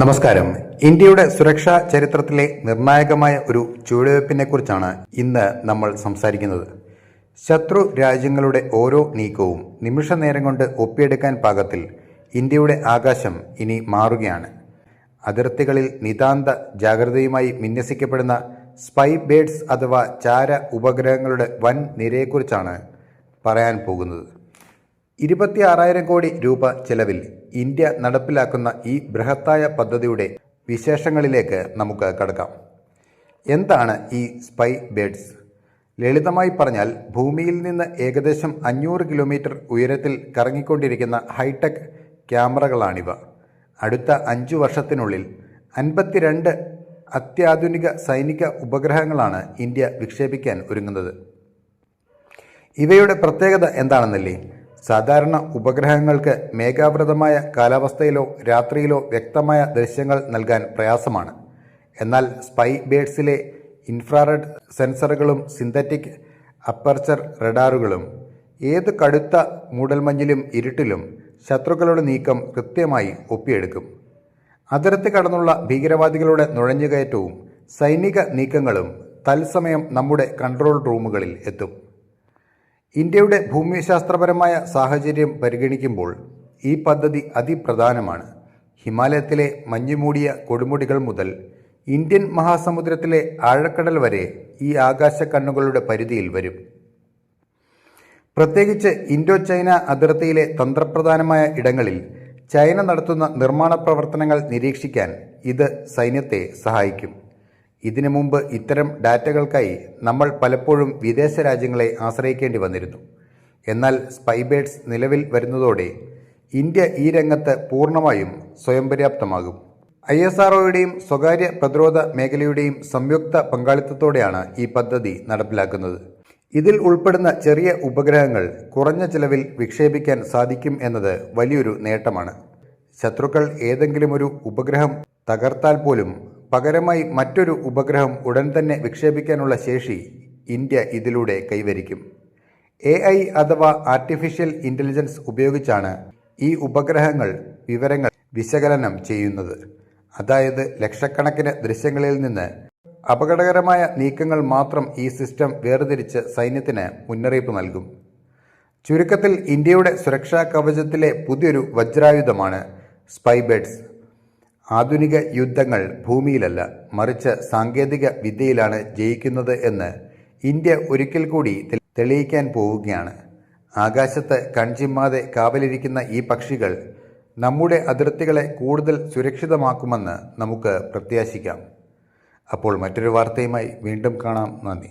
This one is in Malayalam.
നമസ്കാരം. ഇന്ത്യയുടെ സുരക്ഷാ ചരിത്രത്തിലെ നിർണായകമായ ഒരു ചുവടുവയ്പ്പിനെക്കുറിച്ചാണ് ഇന്ന് നമ്മൾ സംസാരിക്കുന്നത്. ശത്രു രാജ്യങ്ങളുടെ ഓരോ നീക്കവും നിമിഷ നേരം കൊണ്ട് ഒപ്പിയെടുക്കാൻ പാകത്തിൽ ഇന്ത്യയുടെ ആകാശം ഇനി മാറുകയാണ്. അതിർത്തികളിൽ നിതാന്ത ജാഗ്രതയുമായി വിന്യസിക്കപ്പെടുന്ന സ്പൈ ബേഡ്സ് അഥവാ ചാര ഉപഗ്രഹങ്ങളുടെ വൻ നിരയെക്കുറിച്ചാണ് പറയാൻ പോകുന്നത്. ഇരുപത്തി ആറായിരം കോടി രൂപ ചെലവിൽ ഇന്ത്യ നടപ്പിലാക്കുന്ന ഈ ബൃഹത്തായ പദ്ധതിയുടെ വിശേഷങ്ങളിലേക്ക് നമുക്ക് കടക്കാം. എന്താണ് ഈ സ്പൈ ബേഡ്സ് ലളിതമായി പറഞ്ഞാൽ ഭൂമിയിൽ നിന്ന് ഏകദേശം അഞ്ഞൂറ് കിലോമീറ്റർ ഉയരത്തിൽ കറങ്ങിക്കൊണ്ടിരിക്കുന്ന ഹൈടെക് ക്യാമറകളാണിവ. അടുത്ത അഞ്ചു വർഷത്തിനുള്ളിൽ അൻപത്തിരണ്ട് അത്യാധുനിക സൈനിക ഉപഗ്രഹങ്ങളാണ് ഇന്ത്യ വിക്ഷേപിക്കാൻ ഒരുങ്ങുന്നത്. ഇവയുടെ പ്രത്യേകത എന്താണെന്നല്ലേ? സാധാരണ ഉപഗ്രഹങ്ങൾക്ക് മേഘാവൃതമായ കാലാവസ്ഥയിലോ രാത്രിയിലോ വ്യക്തമായ ദൃശ്യങ്ങൾ നൽകാൻ പ്രയാസമാണ്. എന്നാൽ സ്പൈ ബേഡ്സിലെ ഇൻഫ്രാറെഡ് സെൻസറുകളും സിന്തറ്റിക് അപ്പർച്ചർ റഡാറുകളും ഏത് കടുത്ത മൂടൽമഞ്ഞിലും ഇരുട്ടിലും ശത്രുക്കളുടെ നീക്കം കൃത്യമായി ഒപ്പിയെടുക്കും. അതിർത്തി കടന്നുള്ള ഭീകരവാദികളുടെ നുഴഞ്ഞുകയറ്റവും സൈനിക നീക്കങ്ങളും തത്സമയം നമ്മുടെ കൺട്രോൾ റൂമുകളിൽ എത്തും. ഇന്ത്യയുടെ ഭൂമിശാസ്ത്രപരമായ സാഹചര്യം പരിഗണിക്കുമ്പോൾ ഈ പദ്ധതി അതിപ്രധാനമാണ്. ഹിമാലയത്തിലെ മഞ്ഞുമൂടിയ കൊടുമുടികൾ മുതൽ ഇന്ത്യൻ മഹാസമുദ്രത്തിലെ ആഴക്കടൽ വരെ ഈ ആകാശ കണ്ണുകളുടെ പരിധിയിൽ വരും. പ്രത്യേകിച്ച് ഇൻഡോ ചൈന അതിർത്തിയിലെ തന്ത്രപ്രധാനമായ ഇടങ്ങളിൽ ചൈന നടത്തുന്ന നിർമ്മാണ പ്രവർത്തനങ്ങൾ നിരീക്ഷിക്കാൻ ഇത് സൈന്യത്തെ സഹായിക്കും. ഇതിനു മുമ്പ് ഇത്തരം ഡാറ്റകൾക്കായി നമ്മൾ പലപ്പോഴും വിദേശ രാജ്യങ്ങളെ ആശ്രയിക്കേണ്ടി വന്നിരുന്നു. എന്നാൽ സ്പൈബേഡ്സ് നിലവിൽ വരുന്നതോടെ ഇന്ത്യ ഈ രംഗത്ത് പൂർണമായും സ്വയം പര്യാപ്തമാകും ഐ എസ് ആർഒയുടെയും സ്വകാര്യ പ്രതിരോധ മേഖലയുടെയും സംയുക്ത പങ്കാളിത്തത്തോടെയാണ് ഈ പദ്ധതി നടപ്പിലാക്കുന്നത്. ഇതിൽ ഉൾപ്പെടുന്ന ചെറിയ ഉപഗ്രഹങ്ങൾ കുറഞ്ഞ ചിലവിൽ വിക്ഷേപിക്കാൻ സാധിക്കും എന്നത് വലിയൊരു നേട്ടമാണ്. ശത്രുക്കൾ ഏതെങ്കിലും ഒരു ഉപഗ്രഹം തകർത്താൽ പോലും പകരമായി മറ്റൊരു ഉപഗ്രഹം ഉടൻ തന്നെ വിക്ഷേപിക്കാനുള്ള ശേഷി ഇന്ത്യ ഇതിലൂടെ കൈവരിക്കും. എ ഐ അഥവാ ആർട്ടിഫിഷ്യൽ ഇന്റലിജൻസ് ഉപയോഗിച്ചാണ് ഈ ഉപഗ്രഹങ്ങൾ വിവരങ്ങൾ വിശകലനം ചെയ്യുന്നത്. അതായത് ലക്ഷക്കണക്കിന് ദൃശ്യങ്ങളിൽ നിന്ന് അപകടകരമായ നീക്കങ്ങൾ മാത്രം ഈ സിസ്റ്റം വേർതിരിച്ച് സൈന്യത്തിന് മുന്നറിയിപ്പ് നൽകും. ചുരുക്കത്തിൽ ഇന്ത്യയുടെ സുരക്ഷാ കവചത്തിലെ പുതിയൊരു വജ്രായുധമാണ് സ്പൈബേഡ്സ്. ആധുനിക യുദ്ധങ്ങൾ ഭൂമിയിലല്ല മറിച്ച് സാങ്കേതിക വിദ്യയിലാണ് ജയിക്കുന്നത് എന്ന് ഇന്ത്യ ഒരിക്കൽ കൂടി തെളിയിക്കാൻ പോവുകയാണ്. ആകാശത്ത് കൺചിമ്മാതെ കാവലിരിക്കുന്ന ഈ പക്ഷികൾ നമ്മുടെ അതിർത്തികളെ കൂടുതൽ സുരക്ഷിതമാക്കുമെന്ന് നമുക്ക് പ്രത്യാശിക്കാം. അപ്പോൾ മറ്റൊരു വാർത്തയുമായി വീണ്ടും കാണാം. നന്ദി.